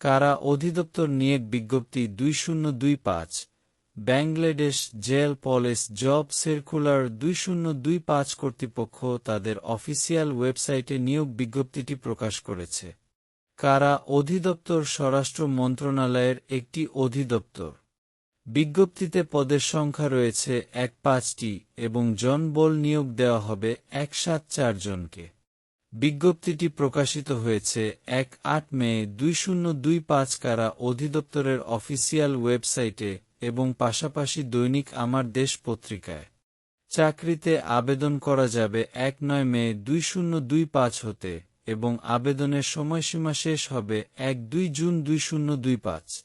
কারা অধিদপ্তর নিয়োগ বিজ্ঞপ্তি দুই শূন্য দুই পাঁচ, Bangladesh jail police job circular দুই শূন্য দুই পাঁচ কর্তৃপক্ষ তাদের অফিসিয়াল ওয়েবসাইটে নিয়োগ বিজ্ঞপ্তিটি প্রকাশ করেছে। কারা অধিদপ্তর স্বরাষ্ট্র মন্ত্রণালয়ের একটি অধিদপ্তর। বিজ্ঞপ্তিতে পদের সংখ্যা রয়েছে এক পাঁচটি এবং জনবল নিয়োগ দেওয়া হবে এক সাত চারজনকে বিজ্ঞপ্তিটি প্রকাশিত হয়েছে এক আট মে দুই শূন্য দুই পাঁচ কারা অধিদপ্তরের অফিসিয়াল ওয়েবসাইটে এবং পাশাপাশি দৈনিক আমার দেশ পত্রিকায়। চাকরিতে আবেদন করা যাবে এক নয় মে দুই শূন্য দুই পাঁচ হতে এবং আবেদনের সময়সীমা শেষ হবে এক দুই জুন দুই শূন্য দুই পাঁচ।